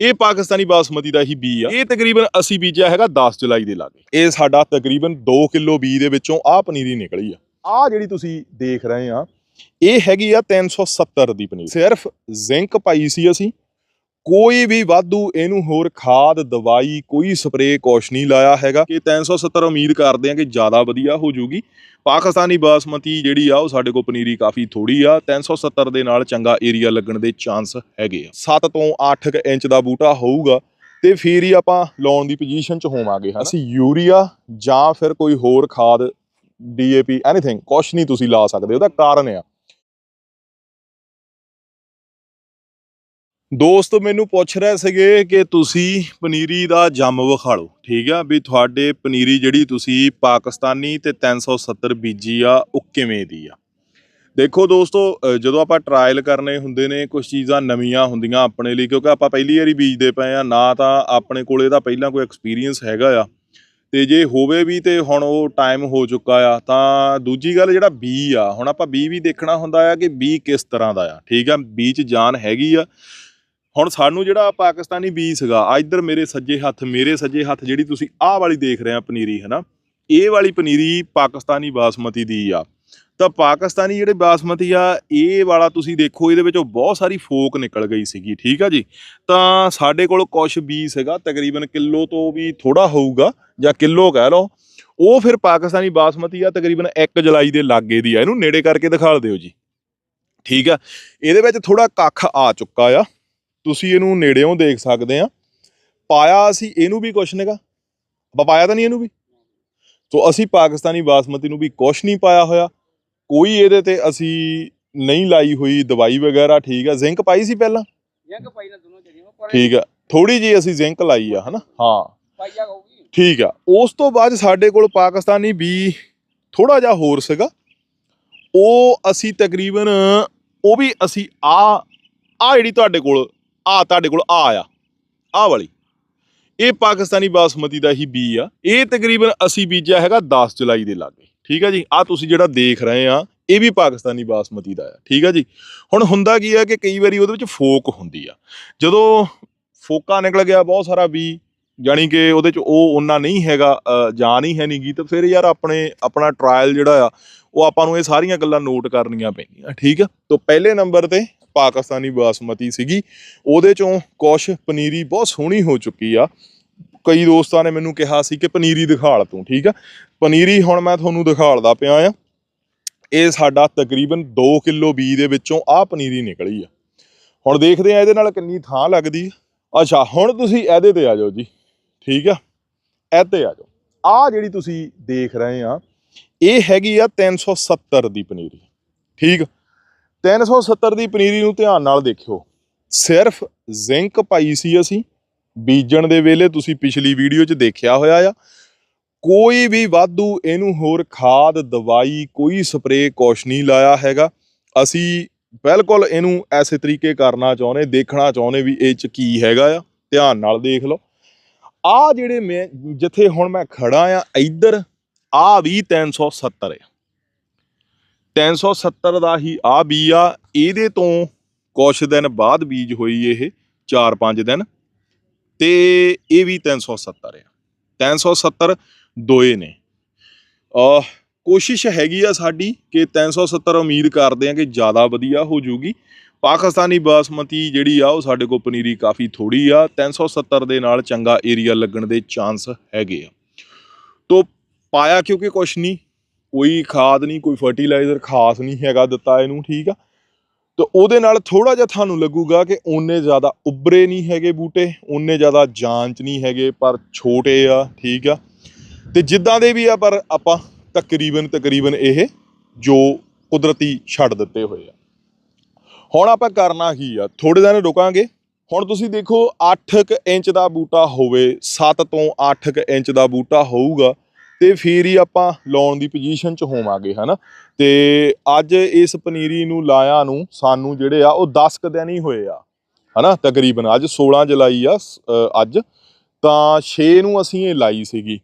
ਇਹ ਪਾਕਿਸਤਾਨੀ ਬਾਸਮਤੀ ਦਾ ਹੀ ਬੀ ਆ। ਇਹ ਤਕਰੀਬਨ ਅਸੀਂ ਬੀਜਿਆ ਹੈਗਾ 10 ਜੁਲਾਈ ਦੇ ਲਾਗੇ। ਇਹ ਸਾਡਾ ਤਕਰੀਬਨ 2 ਕਿਲੋ ਬੀ ਦੇ ਵਿੱਚੋਂ ਆਹ ਪਨੀਰੀ ਨਿਕਲੀ ਆ। ਆਹ ਜਿਹੜੀ ਤੁਸੀਂ ਦੇਖ ਰਹੇ ਆ, ਇਹ ਹੈਗੀ ਆ 370 ਦੀ ਪਨੀਰੀ। ਸਿਰਫ ਜ਼ਿੰਕ ਪਾਈ ਸੀ ਅਸੀਂ। ਕੋਈ ਵੀ ਵਾਧੂ ਇਹਨੂੰ ਹੋਰ ਖਾਦ, ਦਵਾਈ, ਕੋਈ ਸਪਰੇਅ, ਕੁਛ ਨਹੀਂ ਲਾਇਆ ਹੈਗਾ। ਕਿ 370 ਉਮੀਦ ਕਰਦੇ ਆ ਕਿ ਜ਼ਿਆਦਾ ਵਧੀਆ ਹੋ ਜਾਊਗੀ ਪਾਕਿਸਤਾਨੀ ਬਾਸਮਤੀ ਜਿਹੜੀ ਆ, ਉਹ ਸਾਡੇ ਕੋਲ ਪਨੀਰੀ ਕਾਫੀ ਥੋੜੀ ਆ। 370 ਦੇ ਨਾਲ ਚੰਗਾ ਏਰੀਆ ਲੱਗਣ ਦੇ ਚਾਂਸ ਹੈਗੇ ਆ। 7 ਤੋਂ 8 ਕੁ ਇੰਚ ਦਾ ਬੂਟਾ ਹੋਊਗਾ ਤੇ ਫਿਰ ਹੀ ਆਪਾਂ ਲਾਉਣ ਦੀ ਪੋਜੀਸ਼ਨ 'ਚ ਹੋਵਾਂਗੇ, ਹਨਾ? ਅਸੀਂ ਯੂਰੀਆ ਜਾਂ ਫਿਰ ਕੋਈ ਹੋਰ ਖਾਦ ਡੀਏਪੀ ਐਨੀਥਿੰਗ ਕੁਛ ਨਹੀਂ ਤੁਸੀਂ ਲਾ ਸਕਦੇ। ਉਹਦਾ ਕਾਰਨ ਆ। ਦੋਸਤ ਮੈਨੂੰ ਪੁੱਛ ਰਹੇ ਸੀਗੇ ਕਿ ਤੁਸੀਂ ਪਨੀਰੀ ਦਾ ਜੰਮ ਵਿਖਾਲੋ, ਠੀਕ ਆ? ਵੀ ਤੁਹਾਡੇ ਪਨੀਰੀ ਜਿਹੜੀ ਤੁਸੀਂ ਪਾਕਿਸਤਾਨੀ ਤੇ 370 ਬੀਜੀ ਆ, ਉਹ ਕਿਵੇਂ ਦੀ ਆ? ਦੇਖੋ ਦੋਸਤੋ ਜਦੋਂ ਆਪਾਂ ਟਰਾਇਲ ਕਰਨੇ ਹੁੰਦੇ ਨੇ ਕੁਝ ਚੀਜ਼ਾਂ ਨਵੀਆਂ ਹੁੰਦੀਆਂ ਆਪਣੇ ਲਈ, ਕਿਉਂਕਿ ਆਪਾਂ ਪਹਿਲੀ ਵਾਰੀ ਬੀਜਦੇ ਪਏ ਆ, ਨਾ ਤਾਂ ਆਪਣੇ ਕੋਲ ਇਹਦਾ ਪਹਿਲਾਂ ਕੋਈ ਐਕਸਪੀਰੀਅੰਸ ਹੈਗਾ ਆ। ਤੇ ਜੇ ਹੋਵੇ ਵੀ ਤੇ ਹੁਣ ਉਹ ਟਾਈਮ ਹੋ ਚੁੱਕਾ ਆ, ਤਾਂ ਦੂਜੀ ਗੱਲ ਜਿਹੜਾ ਬੀ ਆ, ਹੁਣ ਆਪਾਂ ਬੀ ਵੀ ਦੇਖਣਾ ਹੁੰਦਾ ਆ ਕਿ ਬੀ ਕਿਸ ਤਰ੍ਹਾਂ ਦਾ ਆ, ਠੀਕ ਆ? ਬੀ ਚ ਜਾਨ ਹੈਗੀ ਆ। ਹੁਣ ਸਾਨੂੰ ਜਿਹੜਾ ਪਾਕਿਸਤਾਨੀ ਬੀ ਸੀਗਾ ਆ ਇੱਧਰ ਮੇਰੇ ਸੱਜੇ ਹੱਥ, ਮੇਰੇ ਸੱਜੇ ਹੱਥ ਜਿਹੜੀ ਤੁਸੀਂ ਆਹ ਵਾਲੀ ਦੇਖ ਰਹੇ ਆ ਪਨੀਰੀ, ਹਨਾ? ਇਹ ਵਾਲੀ ਪਨੀਰੀ ਪਾਕਿਸਤਾਨੀ ਬਾਸਮਤੀ ਦੀ ਆ। ਤਾਂ ਪਾਕਿਸਤਾਨੀ ਜਿਹੜੇ ਬਾਸਮਤੀ ਆ, ਇਹ ਵਾਲਾ ਤੁਸੀਂ ਦੇਖੋ, ਇਹਦੇ ਵਿੱਚੋਂ ਬਹੁਤ ਸਾਰੀ ਫੋਕ ਨਿਕਲ ਗਈ ਸੀਗੀ, ਠੀਕ ਆ ਜੀ? ਤਾਂ ਸਾਡੇ ਕੋਲ ਕੁਛ ਬੀ ਸੀਗਾ, ਤਕਰੀਬਨ ਕਿਲੋ ਤੋਂ ਵੀ ਥੋੜਾ ਹੋਊਗਾ, ਜਾਂ ਕਿਲੋ ਕਹਿ ਲਓ। ਉਹ ਫਿਰ ਪਾਕਿਸਤਾਨੀ ਬਾਸਮਤੀ ਆ, ਤਕਰੀਬਨ 1 ਜੁਲਾਈ ਦੇ ਲਾਗੇ ਦੀ ਆ। ਇਹਨੂੰ ਨੇੜੇ ਕਰਕੇ ਦਿਖਾ ਦਿਓ ਜੀ। ਠੀਕ ਆ? ਇਹਦੇ ਵਿੱਚ ਥੋੜਾ ਕੱਖ ਆ ਚੁੱਕਾ ਆ। ਤੁਸੀਂ ਇਹਨੂੰ ਨੇੜਿਓਂ ਦੇਖ ਸਕਦੇ ਆ। ਪਾਇਆ ਅਸੀਂ ਇਹਨੂੰ ਵੀ ਕੁਛ ਨੇਗਾ ਆਪਾਂ ਪਾਇਆ ਤਾਂ ਨਹੀਂ ਇਹਨੂੰ ਵੀ? ਸੋ ਅਸੀਂ ਪਾਕਿਸਤਾਨੀ ਬਾਸਮਤੀ ਨੂੰ ਵੀ ਕੁਛ ਨਹੀਂ ਪਾਇਆ ਹੋਇਆ। ਕੋਈ ਇਹਦੇ ਤੇ ਅਸੀਂ ਨਹੀਂ ਲਾਈ ਹੋਈ ਦਵਾਈ ਵਗੈਰਾ ਠੀਕ ਆ। ਜ਼ਿੰਕ ਪਾਈ ਸੀ ਪਹਿਲਾਂ? ਜੰਗ ਪਾਈ ਨਾ ਦੋਨੋਂ ਜਿਹੜੀਆਂ ਪਰ ਠੀਕ ਆ। ਥੋੜੀ ਜੀ ਅਸੀਂ ਜ਼ਿੰਕ ਲਾਈ ਆ ਹਨਾ? ਹਾਂ। ਪਾਈਆ ਹੋਊਗੀ। ਠੀਕ ਆ। ਉਸ ਤੋਂ ਬਾਅਦ ਸਾਡੇ ਕੋਲ ਪਾਕਿਸਤਾਨੀ ਬੀ ਥੋੜਾ ਜਿਹਾ ਹੋਰ ਸੀਗਾ। ਉਹ ਅਸੀਂ ਤਕਰੀਬਨ ਉਹ ਵੀ ਅਸੀਂ ਆ ਆ ਜਿਹੜੀ ਤੁਹਾਡੇ ਕੋਲ ਆ ਤੁਹਾਡੇ ਕੋਲ ਆ ਆ। ਆ ਵਾਲੀ। ਇਹ ਪਾਕਿਸਤਾਨੀ ਬਾਸਮਤੀ ਦਾ ਹੀ ਬੀ ਆ। ਇਹ ਤਕਰੀਬਨ ਅਸੀਂ ਬੀਜਿਆ ਹੈਗਾ 10 ਜੁਲਾਈ ਦੇ ਲਾਗੇ। ਠੀਕ ਆ ਜੀ? ਆ ਤੁਸੀਂ ਜਿਹੜਾ ਦੇਖ ਰਹੇ ਆ ਇਹ ਵੀ ਪਾਕਿਸਤਾਨੀ ਬਾਸਮਤੀ ਦਾ ਆ। ਠੀਕ ਆ ਜੀ? ਹੁਣ ਹੁੰਦਾ ਕੀ ਆ ਕਿ ਕਈ ਵਾਰੀ ਉਹਦੇ ਵਿੱਚ ਫੋਕ ਹੁੰਦੀ ਆ। ਜਦੋਂ ਫੋਕਾ ਨਿਕਲ ਗਿਆ ਬਹੁਤ ਸਾਰਾ ਬੀ ਜਾਣੀ ਕਿ ਉਹਦੇ ਚ ਉਹ ਉਹਨਾਂ ਨਹੀਂ ਹੈਗਾ ਅ, ਜਾਨ ਹੀ ਹੈ ਨਹੀਂਗੀ ਤਾਂ ਫਿਰ ਯਾਰ ਆਪਣੇ ਆਪਣਾ ਟਰਾਇਲ ਜਿਹੜਾ ਆ ਉਹ ਆਪਾਂ ਨੂੰ ਇਹ ਸਾਰੀਆਂ ਗੱਲਾਂ ਨੋਟ ਕਰਨੀਆਂ ਪੈਂਦੀਆਂ। ਠੀਕ ਆ? ਤੋਂ ਪਹਿਲੇ ਨੰਬਰ ਤੇ ਪਾਕਿਸਤਾਨੀ ਬਾਸਮਤੀ ਸੀਗੀ। ਉਹਦੇ ਚੋਂ ਕੁਛ ਪਨੀਰੀ ਬਹੁਤ ਸੋਹਣੀ ਹੋ ਚੁੱਕੀ ਆ। ਕਈ ਦੋਸਤਾਂ ਨੇ ਮੈਨੂੰ ਕਿਹਾ ਸੀ ਕਿ ਪਨੀਰੀ ਦਿਖਾਲ ਤੂੰ, ਠੀਕ ਆ? ਪਨੀਰੀ ਹੁਣ ਮੈਂ ਤੁਹਾਨੂੰ ਦਿਖਾਲਦਾ ਪਿਆ ਆ। ਇਹ ਸਾਡਾ ਤਕਰੀਬਨ 2 ਕਿਲੋ ਬੀ ਦੇ ਵਿੱਚੋਂ ਆਹ ਪਨੀਰੀ ਨਿਕਲੀ ਆ। ਹੁਣ ਦੇਖਦੇ ਆ ਇਹਦੇ ਨਾਲ ਕਿੰਨੀ ਥਾਂ ਲੱਗਦੀ ਅੱਛਾ, ਹੁਣ ਤੁਸੀਂ ਇਹਦੇ ਤੇ ਆ ਜਾਓ ਜੀ, ਠੀਕ ਆ? ਇੱਥੇ ਆ ਜਾਓ। ਆ ਜਿਹੜੀ ਤੁਸੀਂ ਦੇਖ ਰਹੇ ਆ, ਇਹ ਹੈਗੀ ਆ 370 ਦੀ ਪਨੀਰੀ, ਠੀਕ 370 ਦੀ ਪਨੀਰੀ ਨੂੰ ਧਿਆਨ ਨਾਲ ਦੇਖਿਓ। ਸਿਰਫ ਜ਼ਿੰਕ ਪਾਈ ਸੀ ਅਸੀਂ। ਬੀਜਣ ਦੇ ਵੇਲੇ ਤੁਸੀਂ ਪਿਛਲੀ ਵੀਡੀਓ 'ਚ ਦੇਖਿਆ ਹੋਇਆ ਆ। ਕੋਈ ਵੀ ਵਾਧੂ ਇਹਨੂੰ ਹੋਰ ਖਾਦ, ਦਵਾਈ, ਕੋਈ ਸਪਰੇਅ ਕੁਛ ਨਹੀਂ ਲਾਇਆ ਹੈਗਾ। ਅਸੀਂ ਬਿਲਕੁਲ ਇਹਨੂੰ ਐਸੇ ਤਰੀਕੇ ਕਰਨਾ ਚਾਹੁੰਦੇ, ਦੇਖਣਾ ਚਾਹੁੰਦੇ ਵੀ ਇਹ 'ਚ ਕੀ ਹੈਗਾ ਆ। ਧਿਆਨ ਨਾਲ ਦੇਖ ਲਓ। ਆ ਜਿਹੜੇ ਮੈਂ, ਜਿੱਥੇ ਹੁਣ ਮੈਂ ਖੜਾ ਆ, ਇੱਧਰ ਆ ਵੀ 370 ਹੈ 370 ਦਾ ਹੀ ਆ ਬੀ ਆ। ਇਹਦੇ ਤੋਂ ਕੁਛ ਦਿਨ ਬਾਅਦ ਬੀਜ ਹੋਈ ਇਹ 4-5 ਦਿਨ। ਤੇ ਇਹ ਵੀ 370 ਆ। 370 ਦੋਏ ਨੇ। ਆ ਕੋਸ਼ਿਸ਼ ਹੈਗੀ ਆ ਸਾਡੀ ਕਿ 370 ਉਮੀਦ ਕਰਦੇ ਆ ਕਿ ਜ਼ਿਆਦਾ ਵਧੀਆ ਹੋ ਜਾਊਗੀ ਪਾਕਿਸਤਾਨੀ ਬਾਸਮਤੀ ਜਿਹੜੀ ਆ, ਉਹ ਸਾਡੇ ਕੋਲ ਪਨੀਰੀ ਕਾਫੀ ਥੋੜੀ ਆ। 370 ਦੇ ਨਾਲ ਚੰਗਾ ਏਰੀਆ ਲੱਗਣ ਦੇ ਚਾਂਸ ਹੈਗੇ ਆ। ਤੋ ਪਾਇਆ ਕਿਉਂਕਿ ਕੁਛ ਨਹੀਂ ਕੋਈ ਖਾਦ ਨਹੀਂ, ਕੋਈ ਫਰਟੀਲਾਈਜ਼ਰ ਖਾਸ ਨਹੀਂ ਹੈਗਾ ਦਿੱਤਾ ਇਹਨੂੰ, ਠੀਕ ਆ? ਤੇ ਉਹਦੇ ਨਾਲ ਥੋੜਾ ਜਿਹਾ ਤੁਹਾਨੂੰ ਲੱਗੂਗਾ ਕਿ ਓਨੇ ਜ਼ਿਆਦਾ ਉੱਭਰੇ ਨਹੀਂ ਹੈਗੇ ਬੂਟੇ, ਓਨੇ ਜ਼ਿਆਦਾ ਜਾਂਚ ਨਹੀਂ ਹੈਗੇ, ਪਰ ਛੋਟੇ ਆ, ਠੀਕ ਆ? ਤੇ ਜਿੱਦਾਂ ਦੇ ਵੀ ਆ, ਪਰ ਆਪਾਂ ਤਕਰੀਬਨ ਤਕਰੀਬਨ ਇਹ ਜੋ ਕੁਦਰਤੀ ਛੱਡ ਦਿੱਤੇ ਹੋਏ ਆ। ਹੁਣ ਆਪਾਂ ਕਰਨਾ ਕੀ ਆ? ਥੋੜੇ ਦਿਨ ਰੁਕਾਂਗੇ। ਹੁਣ ਤੁਸੀਂ ਦੇਖੋ 8 ਇੰਚ ਦਾ ਬੂਟਾ ਹੋਵੇ 7 ਤੋਂ 8 ਇੰਚ ਦਾ ਬੂਟਾ ਹੋਊਗਾ ਤੇ ਫਿਰ ਹੀ ਆਪਾਂ ਲਾਉਣ ਦੀ ਪੋਜੀਸ਼ਨ 'ਚ ਹੋਵਾਂਗੇ ਹਨਾ? ਤੇ ਅੱਜ ਇਸ ਪਨੀਰੀ ਨੂੰ ਲਾਇਆ ਨੂੰ ਸਾਨੂੰ ਜਿਹੜੇ ਆ ਉਹ 10 ਕੁ ਦਿਨ ਹੀ ਹੋਏ ਆ ਹਨਾ? ਤਕਰੀਬਨ ਅੱਜ 16 ਜੁਲਾਈ ਆ ਅੱਜ। ਤਾਂ 6 ਨੂੰ ਅਸੀਂ ਇਹ ਲਾਈ ਸੀਗੀ।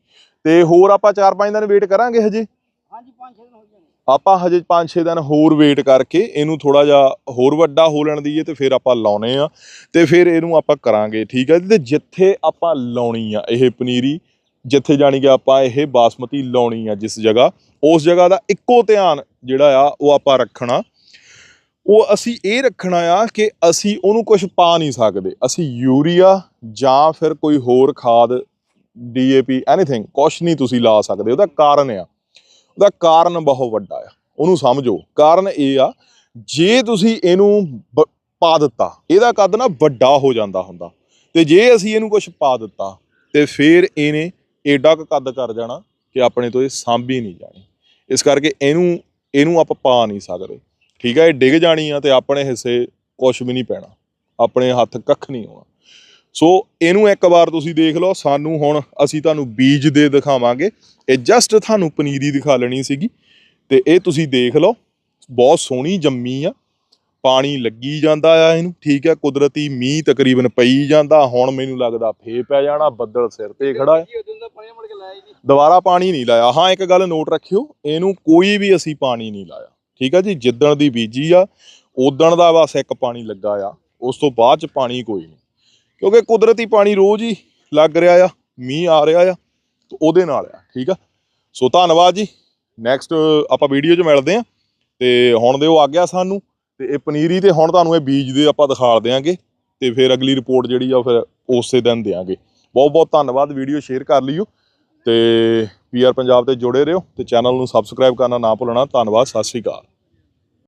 ਤੇ ਹੋਰ ਆਪਾਂ 4-5 ਦਿਨ ਵੇਟ ਕਰਾਂਗੇ ਹਜੇ? ਹਾਂਜੀ ਪੰਜ ਛੇ ਦਿਨ ਹੋ ਜਾਣੇ ਆਪਾਂ ਹਜੇ 5-6 ਦਿਨ ਹੋਰ ਵੇਟ ਕਰਕੇ ਇਹਨੂੰ ਥੋੜਾ ਜਿਹਾ ਹੋਰ ਵੱਡਾ ਹੋ ਲੈਣ ਦਈਏ ਤੇ ਫਿਰ ਆਪਾਂ ਲਾਉਨੇ ਆ। ਤੇ ਫਿਰ ਇਹਨੂੰ ਆਪਾਂ ਕਰਾਂਗੇ ਠੀਕ ਹੈ ਤੇ ਜਿੱਥੇ ਆਪਾਂ ਲਾਉਣੀ ਆ ਇਹ ਪਨੀਰੀ ਜਿੱਥੇ ਜਾਣੀ ਕਿ ਆਪਾਂ ਇਹ ਬਾਸਮਤੀ ਲਾਉਣੀ ਆ ਜਿਸ ਜਗ੍ਹਾ, ਉਸ ਜਗ੍ਹਾ ਦਾ ਇੱਕੋ ਧਿਆਨ ਜਿਹੜਾ ਆ ਉਹ ਆਪਾਂ ਰੱਖਣਾ। ਉਹ ਅਸੀਂ ਇਹ ਰੱਖਣਾ ਆ ਕਿ ਅਸੀਂ ਉਹਨੂੰ ਕੁਝ ਪਾ ਨਹੀਂ ਸਕਦੇ। ਅਸੀਂ ਯੂਰੀਆ ਜਾਂ ਫਿਰ ਕੋਈ ਹੋਰ ਖਾਦ ਡੀਏਪੀ ਐਨੀਥਿੰਗ ਕੁਛ ਨਹੀਂ ਤੁਸੀਂ ਲਾ ਸਕਦੇ। ਉਹਦਾ ਕਾਰਨ ਆ। ਉਹਦਾ ਕਾਰਨ ਬਹੁਤ ਵੱਡਾ ਆ। ਉਹਨੂੰ ਸਮਝੋ। ਕਾਰਨ ਇਹ ਆ, ਜੇ ਤੁਸੀਂ ਇਹਨੂੰ ਬ- ਪਾ ਦਿੱਤਾ, ਇਹਦਾ ਕੱਦ ਨਾ ਵੱਡਾ ਹੋ ਜਾਂਦਾ ਹੁੰਦਾ। ਤੇ ਜੇ ਅਸੀਂ ਇਹਨੂੰ ਕੁਝ ਪਾ ਦਿੱਤਾ, ਤੇ ਫਿਰ ਇਹਨੇ ਏਡਾ ਕੁ ਕੱਦ ਕਰ ਜਾਣਾ ਕਿ ਆਪਣੇ ਤੋਂ ਇਹ ਸਾਂਭੀ ਨਹੀਂ ਜਾਣੀ। ਇਸ ਕਰਕੇ ਇਹਨੂੰ ਇਹਨੂੰ ਆਪਾਂ ਪਾ ਨਹੀਂ ਸਕਦੇ। ਠੀਕ ਹੈ ਇਹ ਡਿੱਗ ਜਾਣੀ ਆ ਤੇ ਆਪਣੇ ਹਿੱਸੇ ਕੁਝ ਵੀ ਨਹੀਂ ਪੈਣਾ। ਆਪਣੇ ਹੱਥ ਕੱਖ ਨਹੀਂ ਆਉਣਾ ਸੋ ਇਹਨੂੰ ਇੱਕ ਵਾਰ ਤੁਸੀਂ ਦੇਖ ਲਓ, ਸਾਨੂੰ ਹੁਣ ਅਸੀਂ ਤੁਹਾਨੂੰ ਬੀਜ ਦੇ ਦਿਖਾਵਾਂਗੇ। ਇਹ ਜਸਟ ਤੁਹਾਨੂੰ ਪਨੀਰੀ ਦਿਖਾ ਲੈਣੀ ਸੀਗੀ। ਤੇ ਇਹ ਤੁਸੀਂ ਦੇਖ ਲਓ, ਬਹੁਤ ਸੋਹਣੀ ਜੰਮੀ ਆ। ਪਾਣੀ ਲੱਗੀ ਜਾਂਦਾ ਆ ਇਹਨੂੰ, ਠੀਕ ਹੈ ਕੁਦਰਤੀ ਮੀਂਹ ਤਕਰੀਬਨ ਪਈ ਜਾਂਦਾ। ਹੁਣ ਮੈਨੂੰ ਲੱਗਦਾ ਫੇ ਪੈ ਜਾਣਾ, ਬੱਦਲ ਸਿਰ ਤੇ ਖੜਾ ਹੈ ਦੁਬਾਰਾ ਪਾਣੀ ਨਹੀਂ ਲਾਇਆ। ਹਾਂ, ਇੱਕ ਗੱਲ ਨੋਟ ਰੱਖਿਓ, ਇਹਨੂੰ ਕੋਈ ਵੀ ਅਸੀਂ ਪਾਣੀ ਨਹੀਂ ਲਾਇਆ। ਠੀਕ ਆ ਜੀ? ਜਿੱਦਣ ਦੀ ਬੀਜੀ ਆ ਉਦਣ ਦਾ ਬਸ ਇੱਕ ਪਾਣੀ ਲੱਗਾ ਆ। ਉਸ ਤੋਂ ਬਾਅਦ ਚ ਪਾਣੀ ਕੋਈ ਨਹੀਂ। ਕਿਉਂਕਿ ਕੁਦਰਤੀ ਪਾਣੀ ਰੋਜ਼ ਹੀ ਲੱਗ ਰਿਹਾ ਆ, ਮੀਂਹ ਆ ਰਿਹਾ ਆ, ਤੇ ਉਹਦੇ ਨਾਲ ਆ। ਠੀਕ ਆ? ਸੋ ਧੰਨਵਾਦ ਜੀ। ਨੈਕਸਟ ਆਪਾਂ ਵੀਡੀਓ 'ਚ ਮਿਲਦੇ ਆ, ਤੇ ਹੁਣ ਦਿਓ ਆ ਗਿਆ ਸਾਨੂੰ। ਤੇ ਇਹ ਪਨੀਰੀ ਤੇ ਹੁਣ ਤੁਹਾਨੂੰ ਇਹ ਬੀਜ ਦੇ ਆਪਾਂ ਦਿਖਾ ਦਿਆਂਗੇ, ਤੇ ਫਿਰ ਅਗਲੀ ਰਿਪੋਰਟ ਜਿਹੜੀ ਆ, ਉਹ ਫਿਰ ਉਸੇ ਦਿਨ ਦਿਆਂਗੇ। ਬਹੁਤ ਬਹੁਤ ਧੰਨਵਾਦ, ਵੀਡੀਓ ਸ਼ੇਅਰ ਕਰ ਲਿਓ ਤੇ ਪੀਆਰ ਪੰਜਾਬ ਤੇ ਜੁੜੇ ਰਹੋ ਤੇ ਚੈਨਲ ਨੂੰ ਸਬਸਕ੍ਰਾਈਬ ਕਰਨਾ ਨਾ ਭੁੱਲਣਾ, ਧੰਨਵਾਦ, ਸਤਿ ਸ਼੍ਰੀ ਅਕਾਲ।